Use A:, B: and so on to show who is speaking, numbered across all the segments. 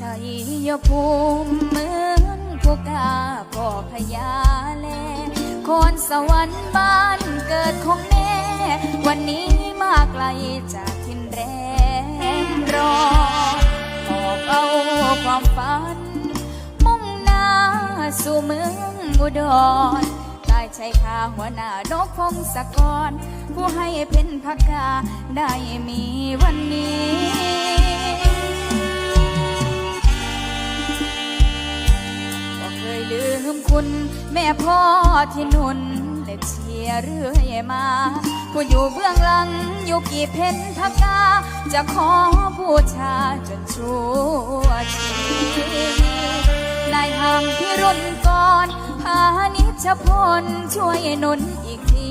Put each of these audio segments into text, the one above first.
A: ชัยภูมิเหมือนผู้กาก็พยาแลคนสวรรค์บ้านเกิดของแน่วันนี้มาไกลจากทินแรมรอหอบเอาความฝัน มุ่งหน้าสู่เมืองอุดรใต้ชายคาหัวหน้านกพงศกร ผู้ให้เพ็นพักกาได้มีวันนี้ มคุณแม่พ่อที่นุนและเชียร์เรื่อยมา ผู้อยู่เบื้องหลังอยู่กี่เพนพักกา จะขอบูชาจนชั่วชีวิตนายหามที่รุ่นก่อนพานิชพลช่วยนุนอีกที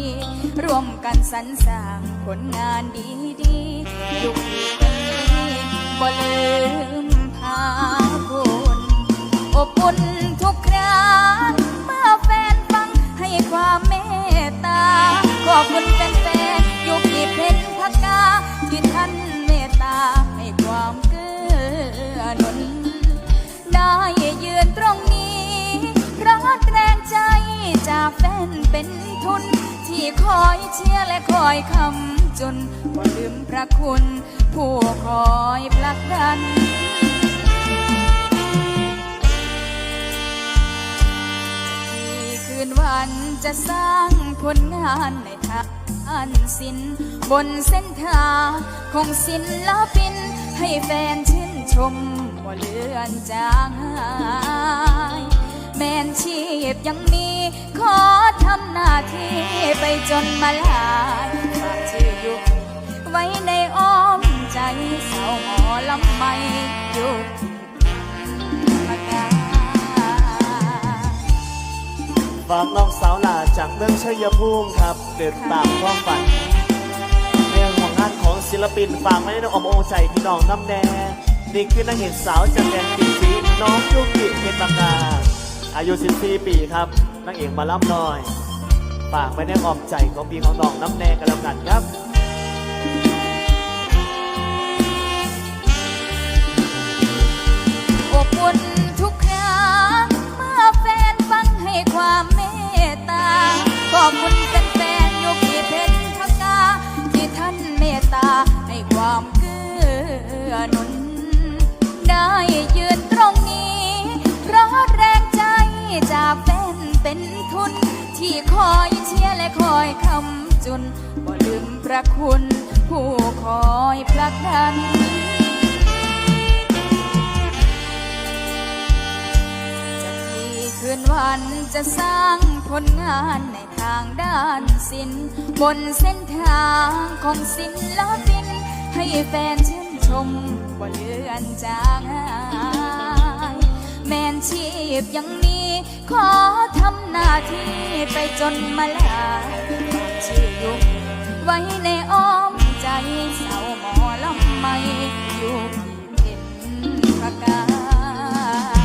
A: ร่วมกันสรรสร้างผลงานดีๆยุคนี้คนนี้บ่ลื อบคุณแฟนๆยุคที่เพชรพักกาที่ท่านเมตตาให้ความเกื้อหนุน ได้ยืนตรงนี้เพราะแรงใจจากแฟนเป็นทุน ที่คอยเชียร์และคอยคำจนบ่ลืมพระคุณ ผู้คอยผลักดัน นวันจะสร้างผลงานในทางศิลป์บนเส้นทางของศิลปิน ให้แฟนชื่นชมว่าเลื่อนจางหายแมนชีพยังมี ขอทำหน้าที่ไปจนมาลายฝากชื่อยุคไว้ในอ้อมใจสาวหมอลำไม่ยุค
B: ฝากน้องสาวหลาจากเมืองชัยภูมิครับเดินตามความฝันในของงานของศิลปินฝากไว้ในอ้อมอกใจพี่น้องน้ำแดงนี่คือนางเอกสาวจากแดนกินสีน้องยุกิเพชรบางนาอายุ 14 ปีครับนางเอกมาล่ำน้อย ฝากไว้ในอ้อมใจของพี่ของน้องน้ำแดงกันแล้วกันครับ
A: หนุน ได้ยืนตรงนี้ เพราะแรงใจจากแฟนเป็นทุน ที่คอยเชียร์และคอยคำจุนบ่ลืมพระคุณ ผู้คอยผลักดันจะกี่คืนวันจะสร้างผลงานในทางด้านศิลป์บนเส้นทางของศิลปินให้แฟนชื่น ชมว่าเลือนจางแม่นชีพยังมีขอทำหน้าที่ไปจนมาลาชื่อยุ่ไว้ในอ้อม